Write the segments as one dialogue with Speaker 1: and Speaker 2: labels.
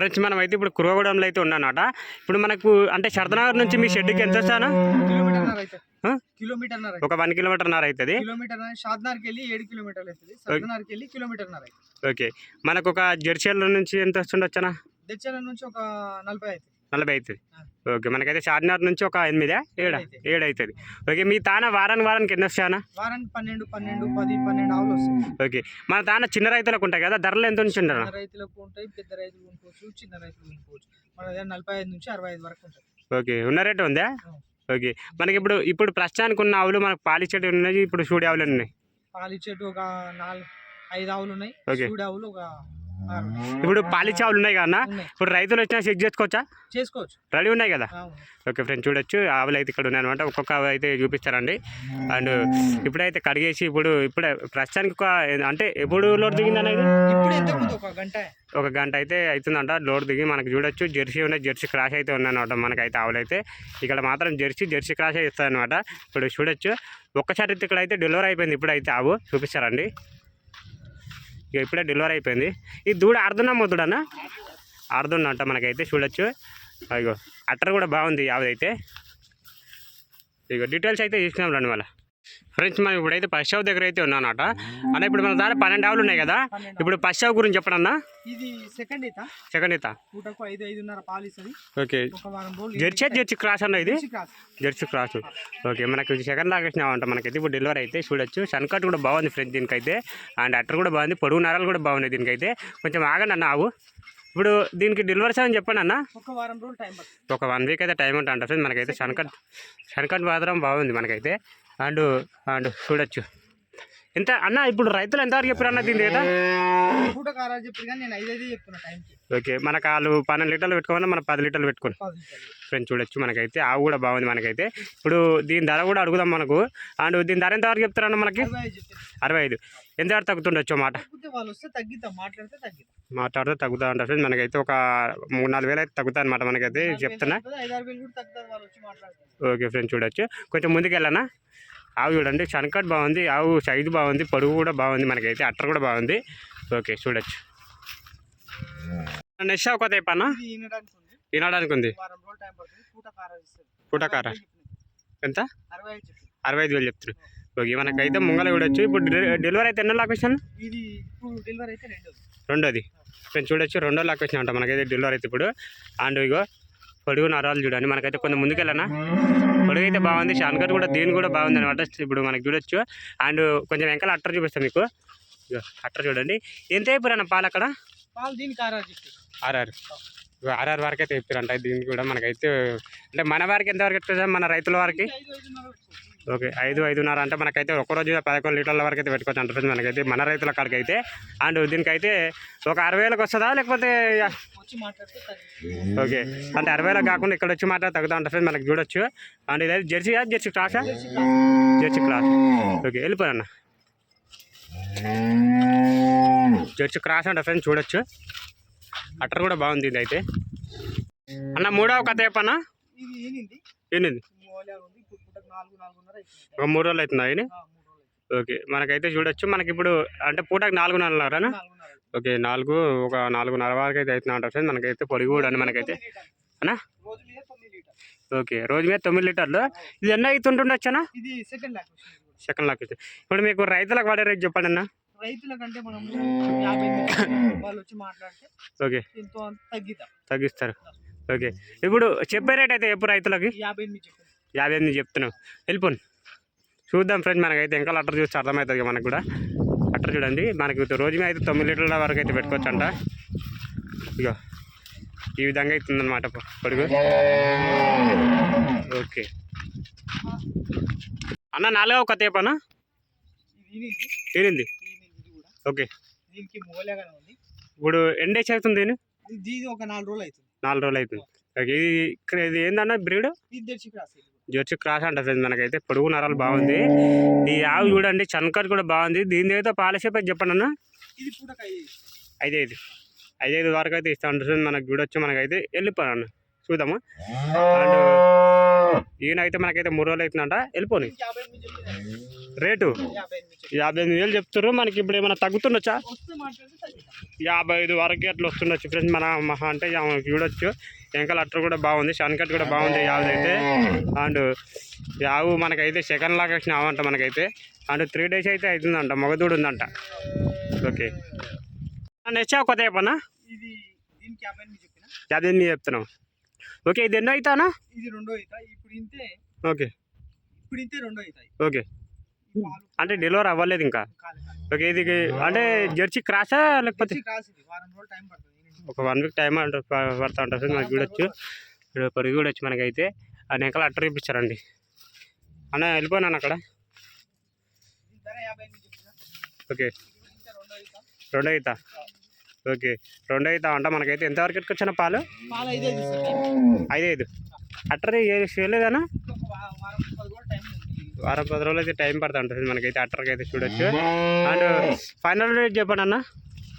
Speaker 1: Friends మనం అయితే ఇప్పుడు కురవగూడెంలో అయితే ఉన్నానట ఇప్పుడు మనకు అంటే శరదనగర్ నుంచి మీ షెడ్కి ఎంత వస్తానా?
Speaker 2: కిలోమీటర్
Speaker 1: ఒక వన్ కిలోమీటర్ నర అవుతుంది
Speaker 2: కిలోమీటర్ షాద్నార్కి వెళ్ళి ఏడు కిలోమీటర్లు అవుతుంది సర్దనార్కి వెళ్ళి కిలోమీటర్
Speaker 1: ఓకే. మనకు ఒక జెర్సీల నుంచి ఎంత వస్తుండొచ్చనా?
Speaker 2: దెచ్చల నుంచి ఒక నలభై అవుతుంది
Speaker 1: నలభై అవుతుంది. ఓకే మనకైతే చార్మినార్ నుంచి ఒక ఎనిమిదా? ఏడా. ఏడు అవుతుంది ఓకే మీ తాన వారానికి వారానికి ఎన్ని వస్తాయనా
Speaker 2: వారానికి పన్నెండు పన్నెండు పది పన్నెండు ఆవులు వస్తాయి.
Speaker 1: ఓకే మన తాన చిన్న రైతులకు ఉంటాయి కదా ధరలు ఎంత నుంచి
Speaker 2: చిన్న రైతులకు ఉంటాయి పెద్ద రైతులు కొనుక్కోవచ్చు చిన్న రైతులు కొనుక్కోవచ్చు మన దగ్గర నలభై ఐదు నుంచి అరవై ఐదు వరకు ఉంటుంది
Speaker 1: ఓకే ఉన్న రేటు ఉందా. ఓకే మనకి ఇప్పుడు ఇప్పుడు ప్రస్తుతానికి ఉన్న ఆవులు మనకు పాలిచ్చేటి ఉన్నాయి? ఇప్పుడు చూడి ఆవులు ఉన్నాయి?
Speaker 2: పాలిచ్చేటు ఒక నాలుగు ఐదు ఆవులు ఉన్నాయి. చూడు ఆవులు ఒక.
Speaker 1: ఇప్పుడు పాలిచ్చే ఆవులు ఉన్నాయి కదా ఇప్పుడు రైతులు వచ్చినా చెక్ చేసుకోవచ్చా?
Speaker 2: చేసుకోవచ్చు.
Speaker 1: రెడీ ఉన్నాయి కదా. ఓకే ఫ్రెండ్స్ చూడొచ్చు. ఆవులు అయితే ఇక్కడ ఉన్నాయి అనమాట ఒక్కొక్క ఆవు అయితే చూపిస్తారండి. అండ్ ఇప్పుడైతే కడిగేసి ఇప్పుడు ఇప్పుడే ప్రస్తుతానికి ఒక అంటే ఎప్పుడు లోడ్ దిగింది అనేది
Speaker 2: ఒక గంట.
Speaker 1: అయితే అవుతుందంట. లోడ్ దిగి మనకు చూడొచ్చు. జెర్సీ ఉన్నాయి. జెర్సీ క్రాష్ అయితే ఉన్నాయన్నమాట మనకైతే ఆవులు అయితే. ఇక్కడ మాత్రం జెర్సీ జెర్సీ క్రాష్ అయితే అనమాట ఇప్పుడు చూడొచ్చు. ఒక్కసారి అయితే ఇక్కడ అయితే డెలివరీ అయిపోయింది ఇప్పుడు అయితే ఆవు. చూపిస్తారండి. ఇక ఇప్పుడే డెలివరీ అయిపోయింది. ఈ దూడ అర్ధనా మొద్దుడనా అర్ధున్న అంట మనకైతే చూడొచ్చు. అయ్యో అట్టర్ కూడా బాగుంది యావదైతే ఇక డీటెయిల్స్ అయితే తీసుకున్నాం రండి మళ్ళీ. ఫ్రెండ్స్ మనం ఇప్పుడైతే షాప్ దగ్గర అయితే ఉన్నానట అన్న ఇప్పుడు మన దాంట్లో పన్నెండు ఆవులు ఉన్నాయి కదా? ఇప్పుడు షాప్ గురించి చెప్పడన్నా.
Speaker 2: ఇది సెకండ్ ఇత
Speaker 1: సెకండ్ ఇత
Speaker 2: పూటకు ఐదు ఐదున్నర పాలు ఇస్తుంది.
Speaker 1: ఓకే. జెర్సీ జెర్సీ క్రాస్ అన్న ఇది?
Speaker 2: Jersey cross.
Speaker 1: ఓకే మనకు సెకండ్ లాగా వచ్చినామంట మనకైతే. ఇప్పుడు డెలివరీ అయితే చూడొచ్చు. సన్కట్ కూడా బాగుంది ఫ్రెండ్స్ దీనికైతే. అండ్ అట్టర్ కూడా బాగుంది. పొడుగు నరాలు కూడా బాగున్నాయి దీనికైతే. కొంచెం ఆగండి అన్న ఆవు. ఇప్పుడు దీనికి డెలివరీ అని చెప్పండి అన్న.
Speaker 2: ఒక వారం రోజులు టైం
Speaker 1: ఒక వన్ వీక్ అయితే టైం ఉంటుంది అంట ఫ్రెండ్స్. మనకైతే సన్కట్ సన్కట్ మాత్రం బాగుంది మనకైతే. అండ్ అండ్ చూడొచ్చు. ఎంత అన్న ఇప్పుడు రైతులు ఎంతవరకు చెప్పారు అన్న దీని
Speaker 2: టైంకి.
Speaker 1: ఓకే మనకు వాళ్ళు పన్నెండు లీటర్లు పెట్టుకోమన్నా మనం పది లీటర్లు పెట్టుకోండి. ఫ్రెండ్స్ చూడొచ్చు మనకైతే ఆవు కూడా బాగుంది మనకైతే. ఇప్పుడు దీని ధర కూడా అడుగుదాం మనకు. అండ్ దీని ధర ఎంత వరకు చెప్తారన్న మనకి?
Speaker 2: అరవై ఐదు
Speaker 1: ఎంత వరకు తగ్గుతుండొచ్చు మాట?
Speaker 2: మాట్లాడితే
Speaker 1: తగ్గుతా అంటారు ఫ్రెండ్స్ మనకైతే ఒక మూడు నాలుగు వేలు అయితే తగ్గుతా అనమాట మనకైతే చెప్తున్నా. ఓకే ఫ్రెండ్స్ చూడొచ్చు. కొంచెం ముందుకు వెళ్ళనా ఆవు చూడండి శనకట్ బాగుంది ఆవు సైజు బాగుంది పొడుగు కూడా బాగుంది మనకైతే అట్టర్ కూడా బాగుంది. ఓకే చూడొచ్చు. నెక్స్ట్ ఒక తెప్పనా
Speaker 2: ఇది వినడానికి ఉంది.
Speaker 1: వినడానికి ఉంది.
Speaker 2: వారం రోజులు టైం పడుతుంది. పూట కారా ఇస్తుంది
Speaker 1: పూట కార ఎంత?
Speaker 2: అరవై ఐదు
Speaker 1: వేలు చెప్తారు ఓకే మనకైతే ముంగల చూడొచ్చు ఇప్పుడు డెలి- డెలివరీ అయితే ఎన్నో లొకేషన్
Speaker 2: ఇది ఇప్పుడు డెలివరీ అయితే రెండోది.
Speaker 1: ఫ్రెండ్స్ చూడొచ్చు రెండో లొకేషన్ అంట మనకైతే డెలివరీ అయితే ఇప్పుడు. అండ్ ఇగో పొడుగు నరాలు చూడండి మనకైతే కొంచెం ముందుకెళ్ళనా? పొడుగు అయితే బాగుంది షాన్కర్ కూడా దీని కూడా బాగుంది అనమాట ఇప్పుడు మనకి చూడొచ్చు. అండ్ కొంచెం వెంకల అట్టర్ చూపిస్తాం మీకు. అట్టర్ చూడండి. ఎంత అయిపోయారన్న పాలు అక్కడ? R R R R. వరకు అయితే చెప్పారంట దీనికి కూడా మనకైతే అంటే మన వారికి ఎంత వరకు ఎత్తుంది మన రైతుల వారికి. ఓకే ఐదు ఐదున్నర అంటే మనకైతే ఒక రోజు పదకొండు లీటర్ల వరకు అయితే పెట్టుకోవచ్చు అంటారు మనకైతే మన రైతుల కాడికి అయితే అండ్ దీనికైతే ఒక అరవై వేలకు వస్తుందా లేకపోతే. ఓకే అంటే అరవై వేలకు కాకుండా ఇక్కడ వచ్చి మాట తగ్గుతా ఫ్రెండ్స్ మనకి చూడొచ్చు. అండ్ ఇదైతే జెర్సీ జెర్సీ క్లాసా?
Speaker 2: Jersey cross.
Speaker 1: Jersey class. Okay వెళ్ళిపోయాన్న jersey cross అంటే ఫ్రెండ్స్ చూడొచ్చు. అట్టర్ కూడా బాగుంది ఇది అయితే. అన్న మూడవ కథ చెప్పన్నా
Speaker 2: ఇది
Speaker 1: మూడు రోజులు అవుతుందా ఇది
Speaker 2: అవుతుంది.
Speaker 1: ఓకే మనకైతే చూడొచ్చు. మనకి ఇప్పుడు అంటే పూటకి నాలుగున్నరనా. ఓకే నాలుగు ఒక నాలుగున్నర వరకు అయితే అవుతున్నా ఉంటుంది ఫ్రెండ్స్ మనకైతే పొడిగి కూడా అండి మనకైతే.
Speaker 2: లీటర్.
Speaker 1: ఓకే రోజు మీద తొమ్మిది లీటర్లు. ఇది ఎన్న అవుతుంటుండొచ్చనా?
Speaker 2: సెకండ్
Speaker 1: లాక్ అయితే ఇప్పుడు. మీకు రైతులకు వాడే రేట్ చెప్పండి అన్న. ఓకే. తగ్గిస్తారు. ఓకే. ఇప్పుడు చెప్పే రేట్ అయితే ఎప్పుడు రైతులకి?
Speaker 2: యాభై ఎనిమిది
Speaker 1: చెప్తున్నావు. వెళ్ళిపోను చూద్దాం ఫ్రెండ్స్ మనకైతే ఇంకా అట్టర్ చూస్తే అర్థమవుతుంది మనకు కూడా. అట్టర్ చూడండి మనకి రోజు మీద అయితే తొమ్మిది లీటర్ల వరకు అయితే పెట్టుకోవచ్చు అంట ఇగో ఈ విధంగా అవుతుందన్నమాట పొడుగు. ఓకే. అన్న నాలుగవ తీరింది
Speaker 2: ఈనింది ఇది కూడా
Speaker 1: ఓకే. ఇప్పుడు అవుతుంది
Speaker 2: ఇది ఇది ఒక నాలుగు రోజులు అవుతుంది.
Speaker 1: నాలుగు రోజులు అవుతుంది. ఓకే ఇది ఇక్కడ ఇది ఏందన్న బ్రీడ్?
Speaker 2: ఇది తెచ్చి క్రాస్
Speaker 1: అంట ఫ్రెండ్స్ మనకైతే. పొడుగు నరాలు బాగుంది. ఈ ఆవు చూడండి చన్కర్ కూడా బాగుంది. దీని అయితే పాలసీ పై చెప్పండి అన్న.
Speaker 2: ఇది పూటకు ఐదు
Speaker 1: ఐదైదు. ఐదైదు వరకు అయితే ఇస్తా ఉంటుంది మనకు చూడొచ్చు మనకైతే వెళ్ళిపోయాను అన్న. చూద్దాము. అండ్ ఈయన అయితే మనకైతే మూడు రోజులు అవుతుందంట. వెళ్ళిపోని. రేటు?
Speaker 2: యాభై ఎనిమిది
Speaker 1: వేలు చెప్తారు మనకి ఇప్పుడు ఏమైనా తగ్గుతుండొచ్చా. యాభై ఐదు వరకు అట్లా వస్తుండొచ్చు ఫ్రెండ్స్. మన మహా అంటే చూడొచ్చు. వెంకల అట్టర్ కూడా బాగుంది షన్కట్ కూడా బాగుంది యావది అయితే. అండ్ యావు మనకైతే సెకండ్ లాగా వచ్చిన ఆవంట మనకైతే. అండ్ త్రీ డేస్ అయితే అవుతుందంట మగదూడు ఉందంట. ఓకే. నెచ్చా కొత్త చెప్పనా?
Speaker 2: యాభై ఎనిమిది
Speaker 1: చెప్తున్నావు? ఓకే ఇది ఎన్నో అవుతానా?
Speaker 2: ఇది రెండో అవుతాయి ఇప్పుడు ఇంతే.
Speaker 1: ఓకే.
Speaker 2: ఇప్పుడు ఇంతే రెండో అవుతాయి.
Speaker 1: ఓకే. అంటే డెలివరీ అవ్వలేదు ఇంకా. ఓకే ఇది అంటే జెర్సీ క్రాసా లేకపోతే?
Speaker 2: వారం రోజులు టైం పడుతుంది.
Speaker 1: ఒక వన్ వీక్ టైం అంటే ప- పడతా ఉంటుంది మనకి చూడొచ్చు ఇక్కడ పొరుగు చూడొచ్చు మనకైతే ఆ వెనకాల అట్ట చూపించారండి అన్న వెళ్ళిపోయినాను అక్కడ. ఓకే.
Speaker 2: రెండో
Speaker 1: రెండు అవుతా ఓకే. రెండు అవుతా అంట మనకైతే ఎంతవరకు ఎట్టుకొచ్చిన పాలు?
Speaker 2: ఐదు
Speaker 1: ఐదు అట్టరే చేయలేదన్నా
Speaker 2: వారం పది రోజులు టైం
Speaker 1: అయితే టైం పడుతూ ఉంటుంది మనకైతే అట్టర్కి అయితే చూడొచ్చు. అండ్ ఫైనల్ రేట్ చెప్పండి అన్న.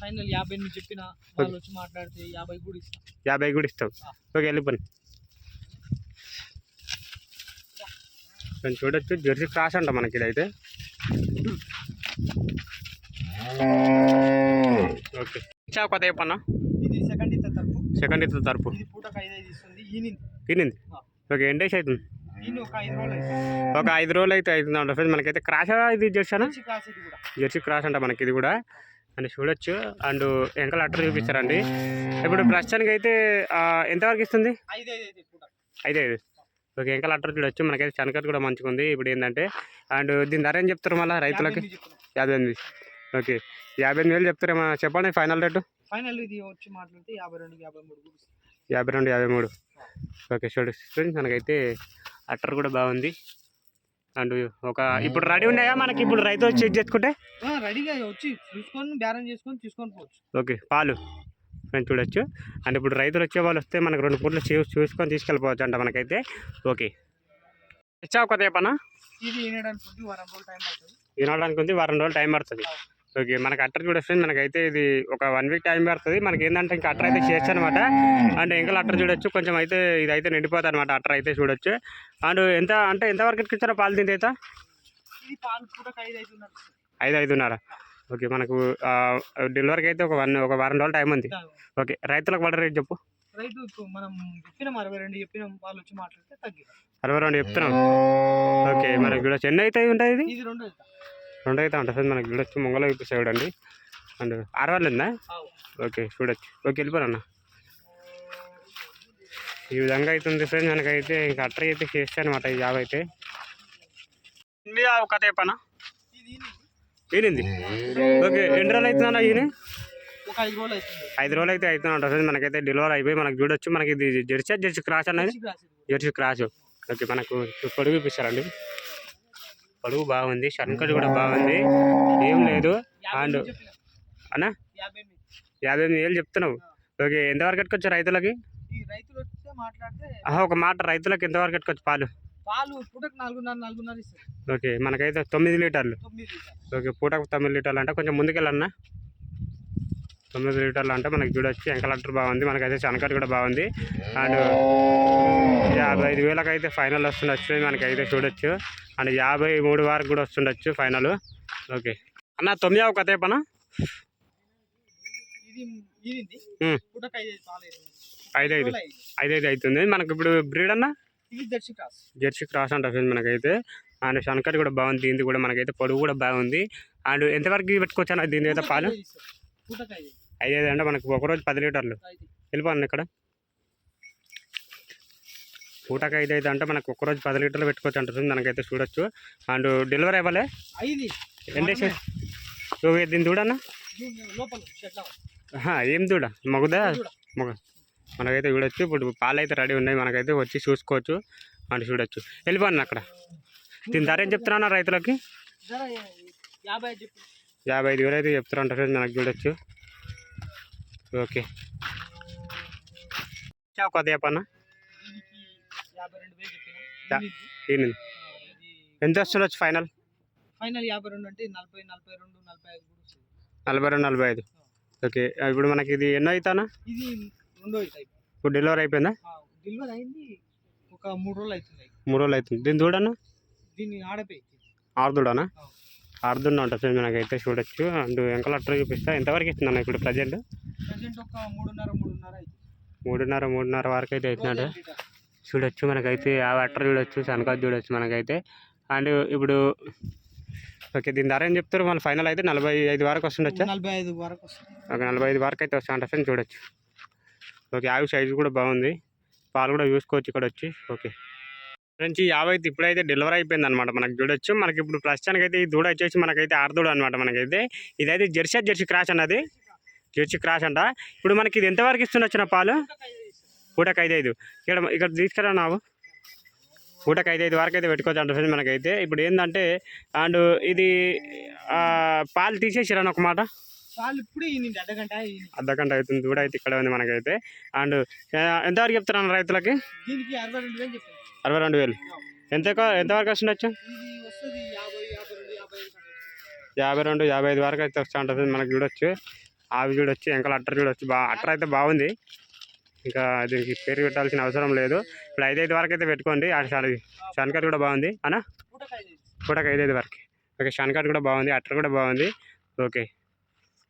Speaker 2: ఫైనల్ యాభై ఎనిమిది చెప్పిన వాళ్ళు వచ్చి మాట్లాడితే యాభై కూడా ఇస్తాం.
Speaker 1: యాభై కూడా ఇస్తాం. ఓకే వెళ్ళిపోయి చూడొచ్చు జెర్సీ క్రాస్ అంట మనకి ఇదైతే. ఓకే. ఇచ్చా కొత్త చెప్పన్నా
Speaker 2: ఇది సెకండ్ ఇత తప్పు
Speaker 1: సెకండ్ ఇతర తరపు.
Speaker 2: ఇది పూటకు ఐదు ఐదు ఇస్తుంది ఈయన
Speaker 1: తినింది ఓకే ఎన్ని డేస్ అవుతుంది?
Speaker 2: ఒక ఐదు రోజులు
Speaker 1: అయితే అవుతుంది అంట ఫ్రెండ్స్ మనకైతే క్రాష్ ఇది
Speaker 2: కూడా.
Speaker 1: జెర్సీ క్రాస్ అంట మనకి ఇది కూడా. అని చూడొచ్చు. అండ్ వెనకాల అట్టర్ చూపిస్తారండి ఇప్పుడు ప్రస్తుతానికి అయితే ఎంతవరకు ఇస్తుంది?
Speaker 2: ఐదు ఐదు అయితే
Speaker 1: ఓకే వెనకాల అట్టర్ చూడొచ్చు. మనకైతే శనకట్ కూడా మంచిగా ఉంది ఇప్పుడు ఏంటంటే అండ్ దీని ధర ఏం చెప్తారు మళ్ళీ రైతులకి? యాభై ఎనిమిది ఓకే యాభై ఎనిమిది వేలు చెప్తారేమో చెప్పండి ఫైనల్ రేటు.
Speaker 2: ఫైనల్ ఇది వచ్చి మాట్లాడితే యాభై రెండు యాభై మూడు.
Speaker 1: యాభై రెండు యాభై మూడు. ఓకే చూడు ఫ్రెండ్స్ మనకైతే అట్టర్ కూడా బాగుంది. అండ్ ఒక ఇప్పుడు రెడీ ఉన్నాయా? మనకి ఇప్పుడు రైతు వచ్చి చెక్ చేసుకుంటే?
Speaker 2: రెడీగా వచ్చి చూసుకొని బేరం చేసుకొని తీసుకొని పోవచ్చు.
Speaker 1: ఓకే పాలు. ఫ్రెండ్స్ చూడొచ్చు. అండ్ ఇప్పుడు రైతులు వచ్చే వాళ్ళు వస్తే మనకు రెండు పూట్లు చూ చూసుకొని తీసుకెళ్ళిపోవచ్చు అంట మనకైతే. ఓకే. ఇచ్చావు కొత్త చెప్పనా?
Speaker 2: ఇది వినడానికి కొద్ది వారం రోజులు టైం పడుతుంది.
Speaker 1: వినడానికి ఉంది వారం రోజులు టైం పడుతుంది. ఓకే మనకి అట్టర్ చూడొచ్చు మనకైతే ఇది ఒక వన్ వీక్ టైం పడుతుంది. మనకి ఏంటంటే ఇంకా అట్టర్ అయితే చేయొచ్చు అనమాట అండ్ ఇంకా అట్టర్ చూడొచ్చు కొంచెం అయితే ఇది అయితే నిండిపోతుంది అనమాట అట్టర్ అయితే చూడొచ్చు. అండ్ ఎంత అంటే ఎంత వరకు ఇచ్చారా పాలు తింటే అయితే?
Speaker 2: ఐదు
Speaker 1: ఐదున్నర. ఓకే మనకు డెలివరీకి అయితే ఒక వన్ ఒక వారం రోజులు టైం ఉంది. ఓకే రైతులకు పడ రేట్ చెప్పు.
Speaker 2: రైతు ఇప్పుడు మనం చెప్పినాం అరవై రెండు చెప్పినాం వాళ్ళు వచ్చి మాట్లాడితే తగ్గి
Speaker 1: అరవై రెండు చెప్తున్నాం. ఓకే మనకి చూడొచ్చు. ఎన్ని అయితే ఉంటుంది ఇది?
Speaker 2: రెండు
Speaker 1: రెండు అయితే ఉంటుంది సార్ మనకి చూడొచ్చు. ముంగల చూపిస్తా చూడండి అండ్. అరవై ఉందా? ఓకే చూడొచ్చు. ఓకే వెళ్ళిపోరన్న ఈ విధంగా అవుతుంది ఫ్రెండ్స్. మనకైతే ఇంకా అట్టర్ అయితే చేస్తాను అనమాట ఈ జాబ్ అయితే. ఒక చెప్పనా?
Speaker 2: ఇది ఈనింది.
Speaker 1: ఓకే ఎన్ని రోజులు అవుతుందన్న ఈయన?
Speaker 2: ఒక ఐదు రోజులు
Speaker 1: అయితే అవుతుంది ఉంటుంది మనకైతే డెలివరీ అయిపోయి మనకి చూడొచ్చు. మనకి ఇది జెర్సీ జెర్సీ క్రాస్ అనేది
Speaker 2: ఇది.
Speaker 1: Jersey cross. ఓకే మనకు పొడుగు పొడుగు బాగుంది షర్కట్ కూడా బాగుంది. ఏం లేదు అండ్. అన్న?
Speaker 2: యాభై ఎనిమిది.
Speaker 1: వేలు చెప్తున్నావు. ఓకే ఎంతవరకు కట్టుకోవచ్చు రైతులకి? ఒక మాట రైతులకు ఎంతవరకు కట్టుకోవచ్చు పాలు? ఓకే మనకైతే తొమ్మిది లీటర్లు. ఓకే పూటకు తొమ్మిది లీటర్లు అంటే కొంచెం ముందుకెళ్ళన్నా? తొమ్మిది లీటర్లు అంటే మనకి చూడొచ్చు ఎంకలెక్టర్ బాగుంది మనకైతే చనకట్ కూడా బాగుంది. అండ్ యాభై ఐదు వేలకు అయితే ఫైనల్ వస్తుండొచ్చు మనకైతే చూడొచ్చు. అండ్ యాభై మూడు వరకు కూడా వస్తుండొచ్చు ఫైనల్. ఓకే. అన్న తొమ్మిది ఒక కథ పనా
Speaker 2: ఇది ఈనింది
Speaker 1: ఉమ్.
Speaker 2: పూటకు ఐదు ఐదు.
Speaker 1: ఐదు ఐదు. అవుతుంది. మనకి ఇప్పుడు బ్రీడ్ అన్న?
Speaker 2: క్రాస్.
Speaker 1: జెర్సీ క్రాస్ అంట ఫ్రెండ్స్ మనకైతే. అండ్ శనకట్ కూడా బాగుంది దీనికి కూడా మనకైతే పొడుగు కూడా బాగుంది. అండ్ ఎంతవరకు పెట్టుకోవచ్చు అన్న దీని అయితే పాలు?
Speaker 2: ఐదు
Speaker 1: అంటే మనకు ఒక రోజు పది లీటర్లు. వెళ్ళిపోండి ఇక్కడ. పూటకి ఐదు ఐదు అంటే మనకు ఒక రోజు పది లీటర్లు పెట్టుకోవచ్చు అంటుంది మనకైతే చూడొచ్చు. అండ్ డెలివరీ ఇవ్వాలి
Speaker 2: ఐదు.
Speaker 1: ఎన్ని డేస్ ఓకే దీన్ని చూడన్నా? ఏం చూడ? మగుదా. మగ. మనకైతే చూడొచ్చు. ఇప్పుడు పాలు అయితే రెడీ ఉన్నాయి. మనకైతే వచ్చి చూసుకోవచ్చు అండ్ చూడొచ్చు. వెళ్ళిపోండి అక్కడ. దీని ధర ఏం చెప్తున్నా రైతులకి?
Speaker 2: యాభై ఐదు
Speaker 1: వేలు అయితే చెప్తారంట ఫ్రెండ్స్ మనకు చూడొచ్చు. ఓకే. ఈయన
Speaker 2: ఇది
Speaker 1: ఎంత వస్తుండొచ్చు ఫైనల్?
Speaker 2: ఫైనల్ యాభై రెండు అంటే నలభై నలభై రెండు నలభై ఐదు వస్తుంది.
Speaker 1: నలభై రెండు నలభై ఐదు. ఓకే. ఇప్పుడు మనకి ఇది ఎన్నో అవుతానా?
Speaker 2: ఇది రెండో
Speaker 1: ఇప్పుడు డెలివరీ అయిపోయిందా?
Speaker 2: డెలివరీ అయింది. ఒక మూడు రోజులు అవుతుంది
Speaker 1: మూడు రోజులు అవుతుంది. దీని దూడనా
Speaker 2: దీన్ని ఆడపోయి
Speaker 1: ఆరుదుడనా?
Speaker 2: అవును.
Speaker 1: ఆరుదున్న ఉంటుంది ఫ్రెండ్స్ మనకైతే చూడొచ్చు. అండ్ వెంకల అట్టర్ చూపిస్తా. ఎంతవరకు ఇస్తుందన్న ఇప్పుడు ప్రజెంట్?
Speaker 2: మూడున్నర మూడున్నర
Speaker 1: వరకు అయితే అవుతున్నాడు. చూడొచ్చు మనకైతే ఆ అట్టర్ చూడొచ్చు సనకాజ్ చూడొచ్చు మనకైతే. అండ్ ఇప్పుడు ఓకే దీని ధర ఏం చెప్తారు? మన ఫైనల్ అయితే నలభై ఐదు వరకు వస్తుండొచ్చా?
Speaker 2: నలభై ఐదు వరకు వస్తుంది.
Speaker 1: ఒక నలభై ఐదు వరకు అయితే వస్తా ఉంటుంది చూడొచ్చు. ఓకే ఆవి సైజు కూడా బాగుంది. పాలు కూడా చూసుకోవచ్చు ఇక్కడ వచ్చి ఓకే. ఫ్రెండ్స్ ఈ యాభై అయితే ఇప్పుడైతే డెలివరీ అయిపోయింది అనమాట మనకి చూడొచ్చు. మనకి ఇప్పుడు ప్రస్తుతానికి అయితే ఈ దూడ వచ్చేసి మనకైతే ఆరుదూడ అనమాట మనకైతే. ఇదైతే జెర్సీ జెర్సీ క్రాష్ అన్నది జెర్సీ క్రాష్ అంట. ఇప్పుడు మనకి ఇది ఎంతవరకు ఇస్తుండొచ్చు నా పాలు? పూటకు ఐదు ఐదు ఇక్కడ ఇక్కడ తీసుకురా నావు? పూటకు ఐదు ఐదు వరకు అయితే పెట్టుకోవచ్చు అంటే ఫ్రెండ్స్ మనకైతే. ఇప్పుడు ఏంటంటే అండ్ ఇది పాలు తీసేసిరా ఒక మాట?
Speaker 2: ఈయన.
Speaker 1: అర్ధగంట అవుతుంది. దూడ అయితే ఇక్కడ ఉంది మనకైతే. అండ్ ఎంతవరకు చెప్తారన్న రైతులకి?
Speaker 2: దీనికి అరవై రెండు వేలు.
Speaker 1: ఎంత ఎంతవరకు వస్తుండొచ్చు
Speaker 2: యాభై యాభై రెండు యాభై ఐదు
Speaker 1: వరకు అయితే వస్తూ ఉంటుంది మనకి చూడొచ్చు. ఆవి చూడొచ్చు ఎంకల అట్టర్ చూడొచ్చు. బా అట్టర్ అయితే బాగుంది. ఇంకా దీనికి పేరు పెట్టాల్సిన అవసరం లేదు. ఇప్పుడు ఐదు ఐదు వరకు అయితే పెట్టుకోండి. ఆ షాన్కట్ కూడా బాగుంది. అనా
Speaker 2: పూటకు ఐదు ఐదు.
Speaker 1: వరకు. ఓకే షాన్కట్ కూడా బాగుంది. అట్టర్ కూడా బాగుంది. ఓకే.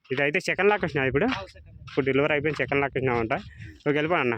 Speaker 1: ఇది అయితే సెకండ్ లాక్ వచ్చినా ఇప్పుడు. ఇప్పుడు డెలివరీ అయిపోయింది సెకండ్ లాక్ వచ్చినామంట ఓకే వెళ్ళిపో అన్న.